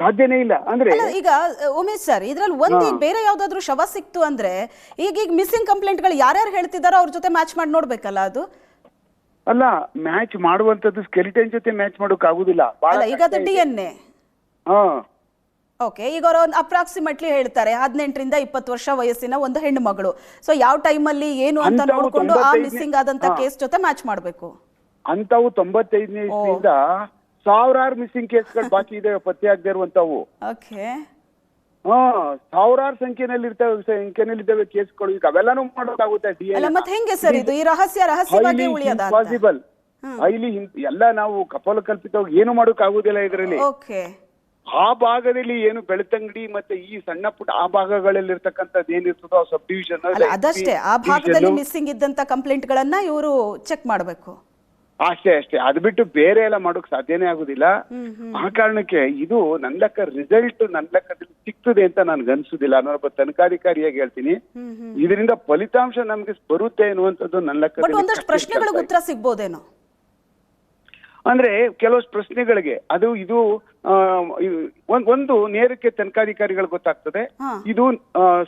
ಸಾಧ್ಯನೇ ಇಲ್ಲ. ಅಂದ್ರೆ ಈಗ ಉಮೇಶ್ ಸರ್ ಇದ್ರಲ್ಲಿ ಒಂದು ಬೇರೆ ಯಾವ್ದಾದ್ರು ಶವ ಸಿಕ್ತು ಅಂದ್ರೆ ಈಗ ಈಗ ಮಿಸ್ಸಿಂಗ್ ಕಂಪ್ಲೇಂಟ್ಗಳು ಯಾರ್ಯಾರು ಹೇಳ್ತಿದಾರೋ ಅವ್ರ ಜೊತೆ ಮ್ಯಾಚ್ ಮಾಡಿ ನೋಡ್ಬೇಕಲ್ಲ ಅದು? ಅಲ್ಲ ಮ್ಯಾಚ್ ಮಾಡುವಂತದ್ದು ಸ್ಕೆಲಿಟನ್ ಜೊತೆ ಮ್ಯಾಚ್ ಮಾಡೋಕ್ ಆಗುದಿಲ್ಲ. ಅಲ್ಲ ಈಗ ಅದು ಡಿ ಎನ್ ಎ ಹಾ. ಓಕೆ ಈಗ ಅವರು ಒಂದು ಅಪ್ರಾಕ್ಸಿಮೇಟ್ಲಿ ಹೇಳ್ತಾರೆ ಹದಿನೆಂಟರಿಂದ ಇಪ್ಪತ್ತು ವರ್ಷ ವಯಸ್ಸಿನ ಒಂದು ಹೆಣ್ಣು ಮಗಳು. ಸೊ ಯಾವ ಟೈಮಲ್ಲಿ ಏನು ಅಂತ ನೋಡ್ಕೊಂಡು ಆ ಮಿಸ್ಸಿಂಗ್ ಆದಂತ ಹಾ. ಕೇಸ್ ಜೊತೆ ಮ್ಯಾಚ್ ಮಾಡಬೇಕು. ಅಂತವು ತೊಂಬತ್ತೈದನೇ ಇಸ್ವಿಯಿಂದ ಸಾವಿರಾರು ಮಿಸ್ಸಿಂಗ್ ಕೇಸ್ಗಳು ಬಾಕಿ ಇದೆ ಪತ್ತೆ ಆಗದೆ ಇರುವಂತವು ಹಾ ಸಾವಿರಾರು ಸಂಖ್ಯೆನಲ್ಲಿ ಇರ್ತವೆ ಸಂಖ್ಯೆನಲ್ಲಿ ಇದ್ದಾವೆ ಕೇಸ್ಗಳು ಈಗ ಅವೆಲ್ಲಾನು ಮಾಡೋದಾಗುತ್ತೆ ಡಿ ಅಲ್ಲ ಮತ್ತೆ ಹೆಂಗೆ ಸರ್ ಇದು? ಈ ರಹಸ್ಯ ರಹಸ್ಯವಾಗಿ ಉಳಿಯೋದ ಪಾಸಿಬಲ್ ಹೈಲಿ ಎಲ್ಲ ನಾವು ಕಪಲ ಕಲ್ಪಿತವಾಗಿ ಏನು ಮಾಡೋಕ್ ಆಗುದಿಲ್ಲ ಇದರಲ್ಲಿ ಆ ಭಾಗದಲ್ಲಿ ಏನು ಬೆಳ್ತಂಗಡಿ ಮತ್ತೆ ಈ ಸಣ್ಣ ಪುಟ್ಟ ಆ ಭಾಗಗಳಲ್ಲಿ ಇರ್ತಕ್ಕಂಥದ್ದು ಏನಿರ್ತದೋ ಸಬ್ ಡಿವಿಷನ್ ಅದಷ್ಟೇ. ಆ ಭಾಗದಲ್ಲಿ ಮಿಸ್ಸಿಂಗ್ ಇದ್ದಂತ ಕಂಪ್ಲೇಂಟ್ ಗಳನ್ನ ಇವರು ಚೆಕ್ ಮಾಡಬೇಕು. ಅಷ್ಟೇ ಅಷ್ಟೇ. ಅದು ಬಿಟ್ಟು ಬೇರೆ ಎಲ್ಲ ಮಾಡೋಕ್ ಸಾಧ್ಯನೇ ಆಗುದಿಲ್ಲ. ಆ ಕಾರಣಕ್ಕೆ ಇದು ನನ್ನ ಲೆಕ್ಕ ರಿಸಲ್ಟ್ ನನ್ನ ಲೆಕ್ಕದಲ್ಲಿ ಸಿಗ್ತದೆ ಅಂತ ನನ್ಗೆ ಅನ್ಸುದಿಲ್ಲ. ನಾನೊಬ್ಬ ತನಿಖಾಧಿಕಾರಿಯಾಗಿ ಹೇಳ್ತೀನಿ. ಇದರಿಂದ ಫಲಿತಾಂಶ ನಮ್ಗೆ ಬರುತ್ತೆ ಅನ್ನುವಂಥದ್ದು ನನ್ನ ಲೆಕ್ಕ ಪ್ರಶ್ನೆಗಳಿಗೆ ಉತ್ತರ ಸಿಗ್ಬೋದೇನೋ? ಅಂದ್ರೆ ಕೆಲವಷ್ಟು ಪ್ರಶ್ನೆಗಳಿಗೆ. ಅದು ಇದು ಒಂದ್- ನೇರಕ್ಕೆ ತನಿಖಾಧಿಕಾರಿಗಳು ಗೊತ್ತಾಗ್ತದೆ. ಇದು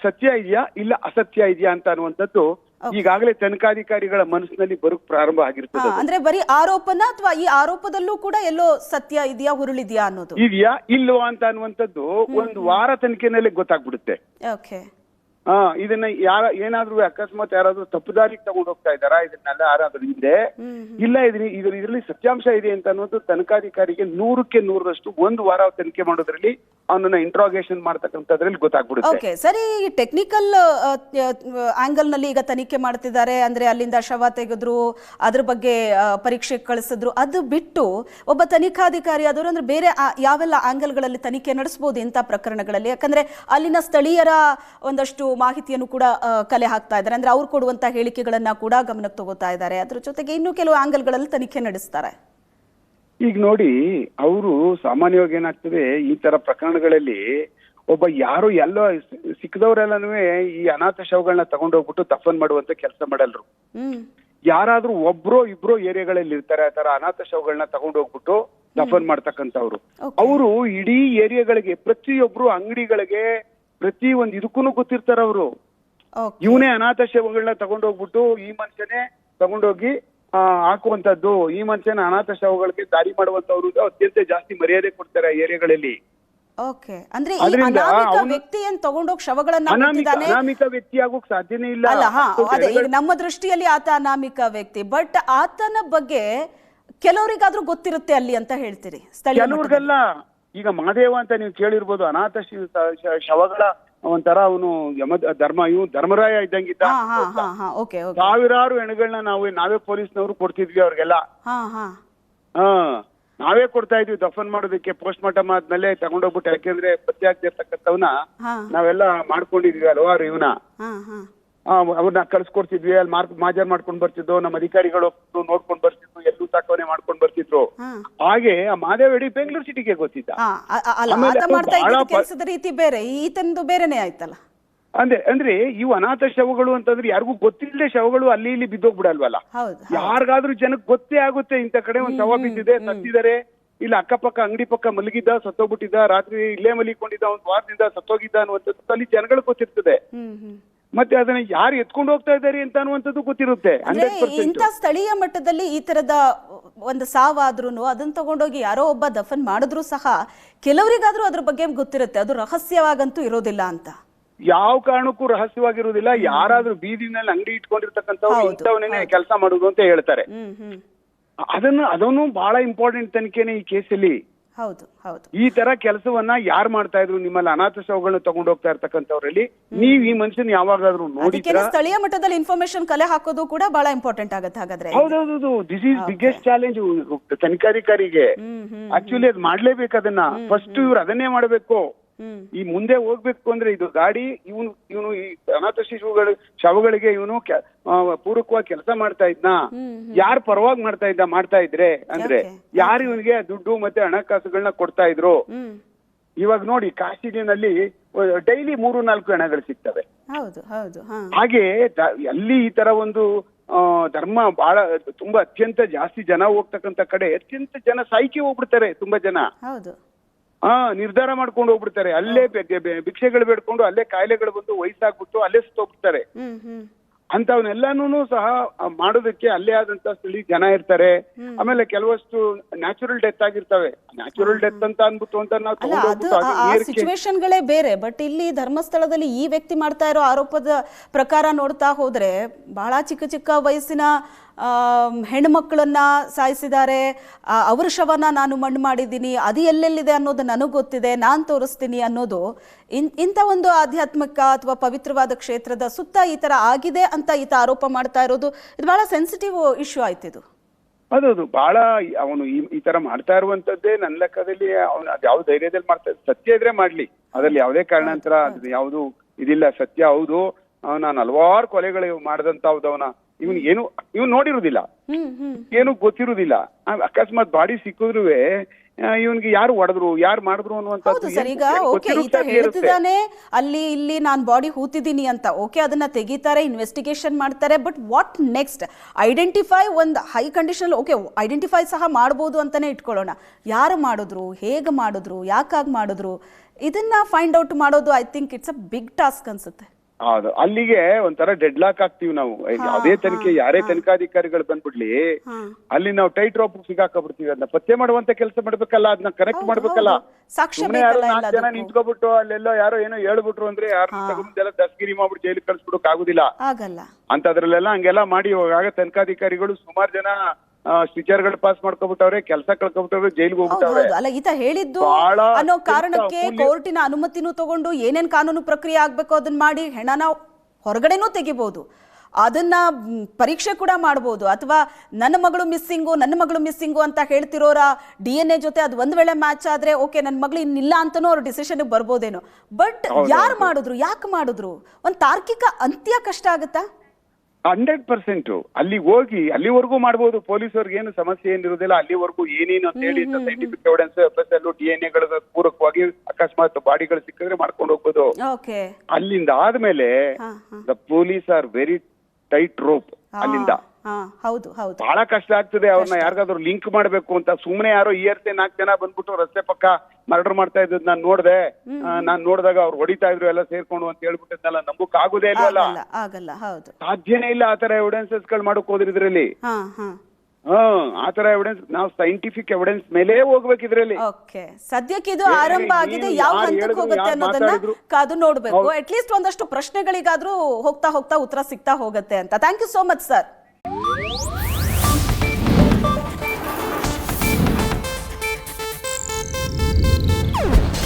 ಸತ್ಯ ಇದೆಯಾ ಇಲ್ಲ ಅಸತ್ಯ ಇದೆಯಾ ಅಂತ ಅನ್ನುವಂಥದ್ದು ಈಗಾಗಲೇ ತನಿಖಾಧಿಕಾರಿಗಳ ಮನಸ್ಸಿನಲ್ಲಿ ಬರೋಕ್ ಪ್ರಾರಂಭ ಆಗಿರ್ತದೆ ಅಂದ್ರೆ ಬರೀ ಆರೋಪನ ಅಥವಾ ಈ ಆರೋಪದಲ್ಲೂ ಕೂಡ ಎಲ್ಲೋ ಸತ್ಯ ಇದೆಯಾ ಹುರುಳಿದೆಯಾ ಅನ್ನೋದು? ಇದೆಯಾ ಇಲ್ವಾ ಅಂತ ಅನ್ನುವಂಥದ್ದು ಒಂದು ವಾರ ತನಿಖೆನಲ್ಲಿ ಗೊತ್ತಾಗ್ಬಿಡುತ್ತೆ. ಓಕೆ ಹಾ ಇದನ್ನ ಯಾರ ಏನಾದ್ರೂ ಅಕಸ್ಮಾತ್ ಯಾರಾದ್ರೂ ತಪ್ಪುದಾರಿಗೆ ತಗೊಂಡು ಹೋಗ್ತಾ ಇದಾರಾ ಇದನ್ನೆಲ್ಲ ಯಾರಾದ್ರೂ ಹಿಂದೆ? ಇಲ್ಲ ಇದನ್ನ ಇದ್ರ ಇದರಲ್ಲಿ ಸತ್ಯಾಂಶ ಇದೆ ಅಂತ ಅನ್ನೋದು ತನಿಖಾಧಿಕಾರಿಗೆ ನೂರಕ್ಕೆ ನೂರರಷ್ಟು ಒಂದು ವಾರ ತನಿಖೆ ಮಾಡೋದ್ರಲ್ಲಿ ಅವನನ್ನ ಇಂಟ್ರಾಗೇಷನ್ ಮಾಡ್ತಕ್ಕಂಥದ್ರಲ್ಲಿ ಗೊತ್ತಾಗ್ಬಿಡುತ್ತೆ. ಓಕೆ ಸರಿ ಟೆಕ್ನಿಕಲ್ ಆಂಗಲ್ನಲ್ಲಿ ಈಗ ತನಿಖೆ ಮಾಡ್ತಿದ್ದಾರೆ. ಅಂದ್ರೆ ಅಲ್ಲಿಂದ ಶವ ತೆಗೆದ್ರು ಅದ್ರ ಬಗ್ಗೆ ಪರೀಕ್ಷೆ ಕಳಿಸಿದ್ರು. ಅದು ಬಿಟ್ಟು ಒಬ್ಬ ತನಿಖಾಧಿಕಾರಿ ಆದವರು ಅಂದ್ರೆ ಬೇರೆ ಯಾವೆಲ್ಲ ಆಂಗಲ್ಗಳಲ್ಲಿ ತನಿಖೆ ನಡೆಸಬಹುದು ಇಂಥ ಪ್ರಕರಣಗಳಲ್ಲಿ? ಯಾಕಂದ್ರೆ ಅಲ್ಲಿನ ಸ್ಥಳೀಯರ ಒಂದಷ್ಟು ಮಾಹಿತಿಯನ್ನು ಕೂಡ ಕಲೆ ಹಾಕ್ತಾ ಇದ್ದಾರೆ. ಅಂದ್ರೆ ಅವ್ರು ಕೊಡುವಂತಹ ಹೇಳಿಕೆಗಳನ್ನ ಕೂಡ ಗಮನಕ್ಕೆ ತಗೋತಾ ಇದ್ದಾರೆ. ಅದ್ರ ಜೊತೆಗೆ ಇನ್ನೂ ಕೆಲವು ಆಂಗಲ್ಗಳಲ್ಲಿ ತನಿಖೆ ನಡೆಸ್ತಾರೆ. ಈಗ ನೋಡಿ ಅವರು ಸಾಮಾನ್ಯವಾಗಿ ಏನಾಗ್ತದೆ ಈ ತರ ಪ್ರಕರಣಗಳಲ್ಲಿ ಒಬ್ಬ ಯಾರು ಎಲ್ಲೋ ಸಿಕ್ಕದವರೆಲ್ಲನೂ ಈ ಅನಾಥ ಶವಗಳನ್ನ ತಗೊಂಡೋಗ್ಬಿಟ್ಟು ದಫನ್ ಮಾಡುವಂತ ಕೆಲಸ ಮಾಡಲ್ರು. ಯಾರಾದ್ರೂ ಒಬ್ರೋ ಇಬ್ರೋ ಏರಿಯಾಗಳಲ್ಲಿ ಇರ್ತಾರೆ ಆ ತರ ಅನಾಥ ಶವಗಳನ್ನ ತಗೊಂಡೋಗ್ಬಿಟ್ಟು ದಫನ್ ಮಾಡ್ತಕ್ಕಂಥವ್ರು. ಅವರು ಇಡೀ ಏರಿಯಾಗಳಿಗೆ ಪ್ರತಿಯೊಬ್ರು ಅಂಗಡಿಗಳಿಗೆ ಪ್ರತಿ ಒಂದು ಇದಕ್ಕೂ ಗೊತ್ತಿರ್ತಾರ ಅವರು. ಇವನೇ ಅನಾಥ ಶವಗಳನ್ನ ತಗೊಂಡೋಗ್ಬಿಟ್ಟು ಈ ಮನುಷ್ಯನೇ ತಗೊಂಡೋಗಿ ಹಾಕುವಂತದ್ದು ಈ ಮನುಷ್ಯನ ಅನಾಥ ಶವಗಳಿಗೆ ದಾರಿ ಮಾಡುವಂತವ್ರು ಅತ್ಯಂತ ಜಾಸ್ತಿ ಮರ್ಯಾದೆ ಕೊಡ್ತಾರೆ ಏರಿಯಾಗಳಲ್ಲಿ. ಓಕೆ ಅಂದ್ರೆ ತಗೊಂಡೋಗ್ ಶವಗಳನ್ನ ಅನಾಮಿಕ ವ್ಯಕ್ತಿ ಆಗೋಕ್ ಸಾಧ್ಯನೇ ಇಲ್ಲ. ಅಲ್ಲ ಹಾ ಅಷ್ಟು ಅದೇ ಈಗ ನಮ್ಮ ದೃಷ್ಟಿಯಲ್ಲಿ ಆತ ಅನಾಮಿಕ ವ್ಯಕ್ತಿ. ಬಟ್ ಆತನ ಬಗ್ಗೆ ಕೆಲವರಿಗಾದ್ರೂ ಗೊತ್ತಿರುತ್ತೆ ಅಲ್ಲಿ ಅಂತ ಹೇಳ್ತೀರಿ. ಸ್ಥಳೀಯ. ಕೆಲವ್ರಿಗೆಲ್ಲ ಈಗ ಮಹಾದೇವ ಅಂತ ನೀವು ಕೇಳಿರ್ಬೋದು ಅನಾಥ ಶವಗಳ ಒಂಥರ ಅವನು ಯಮ ಧರ್ಮ ಇವ್ ಧರ್ಮರಾಯ ಇದ್ದಂಗಿದ್ದ. ಸಾವಿರಾರು ಹೆಣಗಳನ್ನ ನಾವು ನಾವೇ ಪೊಲೀಸ್ನವ್ರು ಕೊಡ್ತಿದ್ವಿ ಅವ್ರಿಗೆಲ್ಲ. ಹಾ ನಾವೇ ಕೊಡ್ತಾ ಇದ್ವಿ ದಫನ್ ಮಾಡೋದಕ್ಕೆ ಪೋಸ್ಟ್ ಮಾರ್ಟಮ್ ಆದ್ಮೇಲೆ ತಗೊಂಡೋಗ್ಬಿಟ್ಟು ಯಾಕೆಂದ್ರೆ ಪತ್ತೆ ಹಾ. ನಾವೆಲ್ಲ ಮಾಡ್ಕೊಂಡಿದ್ವಿ ಹಲವಾರು ಇವನ. ಅವ್ರನ್ನ ಕಳ್ಸಿಕೊಡ್ತಿದ್ವಿ ಅಲ್ಲಿ ಮಾರ್ಕ್ ಮಾಜರ್ ಮಾಡ್ಕೊಂಡ್ ಬರ್ತಿದ್ರು ನಮ್ಮ ಅಧಿಕಾರಿಗಳು ನೋಡ್ಕೊಂಡ್ ಬರ್ತಿದ್ರು ಎಲ್ಲೂ ಸಾಕವನೆ ಮಾಡ್ಕೊಂಡ್ ಬರ್ತಿದ್ರು. ಹಾಗೆ ಆ ಮಾದೇವಡಿ ಬೆಂಗಳೂರು ಸಿಟಿಗೆ ಗೊತ್ತಿದ್ದ. ಕೆಲಸದ ರೀತಿ ಬೇರೆ ಈತನದು ಬೇರೆನೆ ಆಯ್ತಲ್ಲ? ಅಂದ್ರೆ ಅಂದ್ರೆ ಇವು ಅನಾಥ ಶವಗಳು ಅಂತಂದ್ರೆ ಯಾರಿಗೂ ಗೊತ್ತಿಲ್ಲದೆ ಶವಗಳು ಅಲ್ಲಿ ಇಲ್ಲಿ ಬಿದ್ದೋಗ್ಬಿಡಲ್ವಲ್ಲ? ಯಾರಿಗಾದ್ರೂ ಜನಕ್ಕೆ ಗೊತ್ತೇ ಆಗುತ್ತೆ ಇಂಥ ಕಡೆ ಒಂದ್ ಶವ ಬಿದ್ದಿದೆ ಸತ್ತಿದ್ದಾರೆ ಇಲ್ಲ ಅಕ್ಕಪಕ್ಕ ಅಂಗಡಿ ಪಕ್ಕ ಮಲಗಿದ್ದ ಸತ್ತೋಗ್ಬಿಟ್ಟಿದ್ದ ರಾತ್ರಿ ಇಲ್ಲೇ ಮಲಿಕೊಂಡಿದ್ದ ಒಂದ್ ವಾರದಿಂದ ಸತ್ತೋಗಿದ್ದ ಅನ್ನುವಂಥದ್ದು ಅಲ್ಲಿ ಜನಗಳಿಗೆ ಗೊತ್ತಿರ್ತದೆ. ಮತ್ತೆ ಅದನ್ನ ಯಾರು ಎತ್ಕೊಂಡು ಹೋಗ್ತಾ ಇದ್ದಾರೆ ಅಂತ ಅನ್ನುವಂಥದ್ದು ಗೊತ್ತಿರುತ್ತೆ ಇಂಥ ಸ್ಥಳೀಯ ಮಟ್ಟದಲ್ಲಿ ಈ ತರದ ಒಂದು ಸಾವಾದ್ರೂ ಅದನ್ನ ತಗೊಂಡೋಗಿ ಯಾರೋ ಒಬ್ಬ ದಫನ್ ಮಾಡಿದ್ರು ಸಹ ಕೆಲವರಿಗಾದ್ರೂ ಅದ್ರ ಬಗ್ಗೆ ಗೊತ್ತಿರುತ್ತೆ ಅದು ರಹಸ್ಯವಾಗಂತೂ ಇರೋದಿಲ್ಲ ಅಂತ. ಯಾವ ಕಾರಣಕ್ಕೂ ರಹಸ್ಯವಾಗಿರುವುದಿಲ್ಲ ಯಾರಾದ್ರೂ ಬೀದಿನಲ್ಲಿ ಅಂಗಡಿ ಇಟ್ಕೊಂಡಿರ್ತಕ್ಕಂಥವ್ರು ಇಂಥವನ್ನೇ ಕೆಲಸ ಮಾಡುದು ಅಂತ ಹೇಳ್ತಾರೆ. ಅದನ್ನು ಅದನ್ನು ಬಹಳ ಇಂಪಾರ್ಟೆಂಟ್ ತನಿಖೆನೆ ಈ ಕೇಸಲ್ಲಿ ಹೌದು ಹೌದು. ಈ ತರ ಕೆಲಸವನ್ನ ಯಾರು ಮಾಡ್ತಾ ಇದ್ರು ನಿಮ್ಮಲ್ಲಿ ಅನಾಥ ಶವಗಳನ್ನ ತಗೊಂಡು ಹೋಗ್ತಾ ಇರ್ತಕ್ಕಂಥವ್ರಲ್ಲಿ ನೀವ್ ಈ ಮನುಷ್ಯನ್ ಯಾವಾಗಾದ್ರೂ ನೋಡಿದ್ರೆ? ನೋಡಿದ್ರ ಸ್ಥಳೀಯ ಮಟ್ಟದಲ್ಲಿ ಇನ್ಫಾರ್ಮೇಶನ್ ಕಲೆ ಹಾಕೋದು ಕೂಡ ಬಹಳ ಇಂಪಾರ್ಟೆಂಟ್ ಆಗುತ್ತೆ ಹಾಗಾದ್ರೆ ಹೌದೌದು ದಿಸ್ ಈಸ್ ಬಿಗ್ಗೆಸ್ಟ್ ಚಾಲೆಂಜ್ ತನಿಖಾಧಿಕಾರಿಗೆ. ಆಕ್ಚುಲಿ ಅದ್ ಮಾಡ್ಲೇಬೇಕು ಅದನ್ನ. ಫಸ್ಟ್ ಇವ್ರು ಅದನ್ನೇ ಮಾಡ್ಬೇಕು. ಈ ಮುಂದೆ ಹೋಗ್ಬೇಕು ಅಂದ್ರೆ ಇದು ಗಾಡಿ ಇವನು ಇವನು ಈ ಅನಾಥ ಶಿಶುಗಳು ಶವಗಳಿಗೆ ಇವನು ಪೂರಕವಾಗಿ ಕೆಲಸ ಮಾಡ್ತಾ ಇದ್ನ. ಯಾರ್ ಪರವಾಗಿ ಮಾಡ್ತಾ ಇದ್ದ ಮಾಡ್ತಾ ಇದ್ರೆ ಅಂದ್ರೆ. ಯಾರು ಇವನಿಗೆ ದುಡ್ಡು ಮತ್ತೆ ಹಣಕಾಸುಗಳನ್ನ ಕೊಡ್ತಾ ಇದ್ರು? ಇವಾಗ ನೋಡಿ ಕಾಶಿನಲ್ಲಿ ಡೈಲಿ ಮೂರು ನಾಲ್ಕು ಹಣಗಳು ಸಿಗ್ತವೆ. ಹೌದು ಹೌದು ಹಾ. ಹಾಗೆ ಅಲ್ಲಿ ಈ ತರ ಒಂದು ಧರ್ಮ ಬಹಳ ತುಂಬಾ ಅತ್ಯಂತ ಜಾಸ್ತಿ ಜನ ಹೋಗ್ತಕ್ಕಂತ ಕಡೆ ಅತ್ಯಂತ ಜನ ಸಾಯ್ಕೆ ಹೋಗ್ಬಿಡ್ತಾರೆ ತುಂಬಾ ಜನ. ಹಾ ನಿರ್ಧಾರ ಮಾಡ್ಕೊಂಡು ಹೋಗ್ಬಿಡ್ತಾರೆ. ಅಲ್ಲೇ ಭಿಕ್ಷೆಗಳು ಬೇಡ್ಕೊಂಡು ಅಲ್ಲೇ ಕಾಯಿಲೆಗಳು ಬಂದು ವಯಸ್ಸಾಗ್ಬಿಟ್ಟು ಅಲ್ಲೇ ಸುತ್ತೋಗ್ಬಿಡ್ತಾರೆ. ಅಂತವನ್ನೆಲ್ಲಾನು ಸಹ ಮಾಡೋದಕ್ಕೆ ಅಲ್ಲೇ ಆದಂತ ಸ್ಥಳೀಯ ಜನ ಇರ್ತಾರೆ. ಆಮೇಲೆ ಕೆಲವಷ್ಟು ನ್ಯಾಚುರಲ್ ಡೆತ್ ಆಗಿರ್ತವೆ. ನ್ಯಾಚುರಲ್ ಡೆತ್ ಅಂತ ಅನ್ಬಿಟ್ಟು ಅಂತ ನಾವು ಆ ಸಿಚುವೇಶನ್ಗಳೇ ಬೇರೆ. ಬಟ್ ಇಲ್ಲಿ ಧರ್ಮಸ್ಥಳದಲ್ಲಿ ಈ ವ್ಯಕ್ತಿ ಮಾಡ್ತಾ ಇರೋ ಆರೋಪದ ಪ್ರಕಾರ ನೋಡ್ತಾ ಹೋದ್ರೆ ಬಹಳ ಚಿಕ್ಕ ಚಿಕ್ಕ ವಯಸ್ಸಿನ ಹೆಣ್ಮಕ್ಳನ್ನ ಸಾಯಿಸಿದ್ದಾರೆ. ಅವ್ರ ಶವನ ನಾನು ಮಣ್ಣು ಮಾಡಿದ್ದೀನಿ, ಅದು ಎಲ್ಲೆಲ್ಲಿದೆ ಅನ್ನೋದು ನನಗೆ ಗೊತ್ತಿದೆ, ನಾನು ತೋರಿಸ್ತೀನಿ ಅನ್ನೋದು ಇನ್, ಇಂಥ ಒಂದು ಆಧ್ಯಾತ್ಮಿಕ ಅಥವಾ ಪವಿತ್ರವಾದ ಕ್ಷೇತ್ರದ ಸುತ್ತ ಈ ಥರ ಆಗಿದೆ ಅಂತ ಈತ ಆರೋಪ ಮಾಡ್ತಾ ಇರೋದು, ಇದು ಭಾಳ ಸೆನ್ಸಿಟಿವ್ ಇಶ್ಯೂ ಆಯ್ತು ಇದು. ಹೌದೌದು ಬಹಳ ಅವನು ಈ ತರ ಮಾಡ್ತಾ ಇರುವಂತದ್ದೇ ನನ್ನ ಲೆಕ್ಕದಲ್ಲಿ ಅವನು ಅದ್ ಯಾವ ಧೈರ್ಯದಲ್ಲಿ ಮಾಡ್ತಾ ಸತ್ಯ ಇದ್ರೆ ಮಾಡ್ಲಿ. ಅದ್ರಲ್ಲಿ ಯಾವುದೇ ಕಾರಣಾಂತರ ಅದು ಯಾವುದು ಇದಿಲ್ಲ, ಸತ್ಯ ಹೌದು. ನಾನು ಹಲವಾರು ಕೊಲೆಗಳು ಮಾಡಿದಂತ ಅವನ. ಇವನ್ ಏನು ಇವ್ ನೋಡಿರುದಿಲ್ಲ. ಏನು ಗೊತ್ತಿರುದಿಲ್ಲ. ಅಕಸ್ಮಾತ್ ಬಾಡಿ ಸಿಕ್ಕಿದ್ರು ಇವನ್ಗೆ ಯಾರು ಹೊಡೆದ್ರು ಯಾರು ಮಾಡಿದ್ರು ಅನ್ನುವಂತ ಅನ್ನುವಂಥದ್ದು ಸರ್ ಈಗ ಓಕೆ ಈತ. ಹೇಳ್ತಿದ್ದಾನೆ ಅಲ್ಲಿ ಇಲ್ಲಿ ನಾನು ಬಾಡಿ ಹೂತಿದ್ದೀನಿ ಅಂತ. ಓಕೆ ಅದನ್ನ ತೆಗಿತಾರೆ ಇನ್ವೆಸ್ಟಿಗೇಷನ್ ಮಾಡ್ತಾರೆ ಬಟ್ ವಾಟ್ ನೆಕ್ಸ್ಟ್ ಐಡೆಂಟಿಫೈ ಒಂದು ಹೈ ಕಂಡೀಷನ್ ಓಕೆ ಐಡೆಂಟಿಫೈ ಸಹ ಮಾಡ್ಬೋದು ಅಂತಾನೆ ಇಟ್ಕೊಳ್ಳೋಣ. ಯಾರು ಮಾಡಿದ್ರು ಹೇಗೆ ಮಾಡಿದ್ರು ಯಾಕಾಗಿ ಮಾಡಿದ್ರು ಇದನ್ನ ಫೈಂಡ್ ಔಟ್ ಮಾಡೋದು I think it's a big task ಅನ್ಸುತ್ತೆ. ಹೌದು ಅಲ್ಲಿಗೆ ಒಂಥರ ಡೆಡ್ ಲಾಕ್ ಆಗ್ತೀವಿ ನಾವು. ಅದೇ ತನಿಖೆ ಯಾರೇ ತನಿಖಾಧಿಕಾರಿಗಳು ಬಂದ್ಬಿಡ್ಲಿ. ಅಲ್ಲಿ ನಾವು ಟೈಟ್ ರೋಪ್ ಸಿಗಾಕಬಿಡ್ತೀವಿ. ಅದನ್ನ ಪತ್ತೆ ಮಾಡುವಂತ ಕೆಲಸ ಮಾಡ್ಬೇಕಲ್ಲ ಅದನ್ನ ಕನೆಕ್ಟ್ ಮಾಡ್ಬೇಕಲ್ಲ. ಸುಮ್ಮನೆ ಯಾರು ನಾಲ್ಕು ಜನ. ನಿಂತ್ಕೊಬಿಟ್ಟು ಅಲ್ಲೆಲ್ಲೋ ಯಾರೋ ಏನೋ ಹೇಳ್ಬಿಟ್ರು ಅಂದ್ರೆ ಯಾರು ತಗೊಂಡೆಲ್ಲ ದಸ್ಗಿರಿ ಮಾಡ್ಬಿಟ್ಟು ಜೈಲಿಗೆ ಕಳ್ಸ್ಬಿಡಕ್ ಆಗುದಿಲ್ಲ ಅಂತದ್ರಲ್ಲೆಲ್ಲ ಹಂಗೆಲ್ಲ ಮಾಡಿ ಇವಾಗ ತನಿಖಾಧಿಕಾರಿಗಳು ಸುಮಾರು ಜನ ಸ್ಟಿಚರ್ಗಳು ಪಾಸ್ ಮಾಡ್ಕೊಬಿಟ್ಟವ್ರೆ ಕೆಲಸ ಕಳ್ಕೊಬಿಟ್ಟವ್ರೆ ಜೈಲ್ಗೆ ಹೋಗ್ಬಿಟ್ಟವ್ರೆ. ಅಲ್ಲ ಈತ ಹೇಳಿದ್ದು ಬಹಳ ಅನ್ನೋ ಕಾರಣಕ್ಕೆ ಕೋರ್ಟಿನ ಅನುಮತಿನೂ ತಗೊಂಡು ಏನೇನ್ ಕಾನೂನು ಪ್ರಕ್ರಿಯೆ ಆಗ್ಬೇಕು ಅದನ್ನ ಮಾಡಿ ಹೆಣನ ಹೊರಗಡೆನೂ ತೆಗಿಬಹುದು ಅದನ್ನ ಪರೀಕ್ಷೆ ಕೂಡ ಮಾಡ್ಬೋದು. ಅಥವಾ ನನ್ನ ಮಗಳು ಮಿಸ್ಸಿಂಗು ನನ್ನ ಮಗಳು ಮಿಸ್ಸಿಂಗು ಅಂತ ಹೇಳ್ತಿರೋರ ಡಿ ಎನ್ ಎ ಜೊತೆ ಅದು ಒಂದ್ ವೇಳೆ ಮ್ಯಾಚ್ ಆದ್ರೆ ಓಕೆ ನನ್ನ ಮಗಳು ಇನ್ನಿಲ್ಲ ಅಂತನೂ ಅವ್ರ ಡಿಸಿಷನ್ ಬರ್ಬೋದೇನೋ. ಬಟ್ ಯಾರು ಮಾಡಿದ್ರು? ಯಾಕೆ ಮಾಡಿದ್ರು? ಒಂದ್ ತಾರ್ಕಿಕ ಅಂತ್ಯ ಕಷ್ಟ ಆಗುತ್ತಾ? ಹಂಡ್ರೆಡ್ ಪರ್ಸೆಂಟ್ ಅಲ್ಲಿ ಹೋಗಿ ಅಲ್ಲಿವರೆಗೂ ಮಾಡ್ಬೋದು. ಪೊಲೀಸರಿಗೆ ಏನು ಸಮಸ್ಯೆ ಏನಿರೋದಿಲ್ಲ ಅಲ್ಲಿವರೆಗೂ ಏನೇನು ಅಂತ ಹೇಳಿ ಸೈಂಟಿಫಿಕ್ ಎವಿಡೆನ್ಸ್ ಪ್ಲಸ್ ಅಲ್ಲೂ ಡಿ ಎನ್ ಎಗಳ ಪೂರಕವಾಗಿ ಅಕಸ್ಮಾತ್ ಬಾಡಿಗಳು ಸಿಕ್ಕಿದ್ರೆ ಮಾಡ್ಕೊಂಡು ಹೋಗ್ಬೋದು. ಅಲ್ಲಿಂದ ಆದ್ಮೇಲೆ the police are very tight rope ಅಲ್ಲಿಂದ. ಹೌದು ಹೌದು. ಬಹಳ ಕಷ್ಟ ಆಗ್ತದೆ ಅವ್ರನ್ನ ಯಾರಿಗಾದ್ರೂ ಲಿಂಕ್ ಮಾಡ್ಬೇಕು ಅಂತ. ಸುಮ್ನೆ ಯಾರೋ ಇಯರ್ಸೆ ನಾಲ್ಕು ಜನ ಬಂದ್ಬಿಟ್ಟು ರಸ್ತೆ ಪಕ್ಕ ಮರ್ಡರ್ ಮಾಡ್ತಾ ಇದ್ದದ್ ನಾನು ನೋಡ್ದೆ. ಆ, ನಾನ್ ನೋಡಿದಾಗ ಅವ್ರು ಹೊಡಿತಾ ಇದ್ರು ಎಲ್ಲ ಸೇರ್ಕೊಂಡು ಅಂತ ಹೇಳ್ಬಿಟ್ಟಿದ್ನಲ್ಲ ನಂಬಕ್ ಆಗುದೇ ಇಲ್ಲ ಆಗಲ್ಲ ಹೌದು. ಸಾಧ್ಯನೇ ಇಲ್ಲ ಆತರ ಎವಿಡೆನ್ಸಸ್ಗಳು ಮಾಡಕ್ ಹೋದ್ರಿ ಇದ್ರಲ್ಲಿ. ಹ್ಮ್ ಆತರ ಎವಿಡೆನ್ಸ್ ನಾವು ಸೈಂಟಿಫಿಕ್ ಎವಿಡೆನ್ಸ್ ಮೇಲೆ ಹೋಗ್ಬೇಕು ಇದ್ರಲ್ಲಿ. ಓಕೆ. ಸದ್ಯಕ್ಕೆ ಇದು ಆರಂಭ ಆಗಿದೆ. ಯಾವ ಹಂತಕ್ಕೆ ಹೋಗುತ್ತೆ ಅನ್ನೋದನ್ನ? ಕಾದು ನೋಡ್ಬೇಕು. ಅಟ್ ಲೀಸ್ಟ್ ಒಂದಷ್ಟು ಪ್ರಶ್ನೆಗಳಿಗಾದ್ರೂ ಹೋಗ್ತಾ ಹೋಗ್ತಾ ಉತ್ತರ ಸಿಗ್ತಾ ಹೋಗುತ್ತೆ ಅಂತ. Thank you so much sir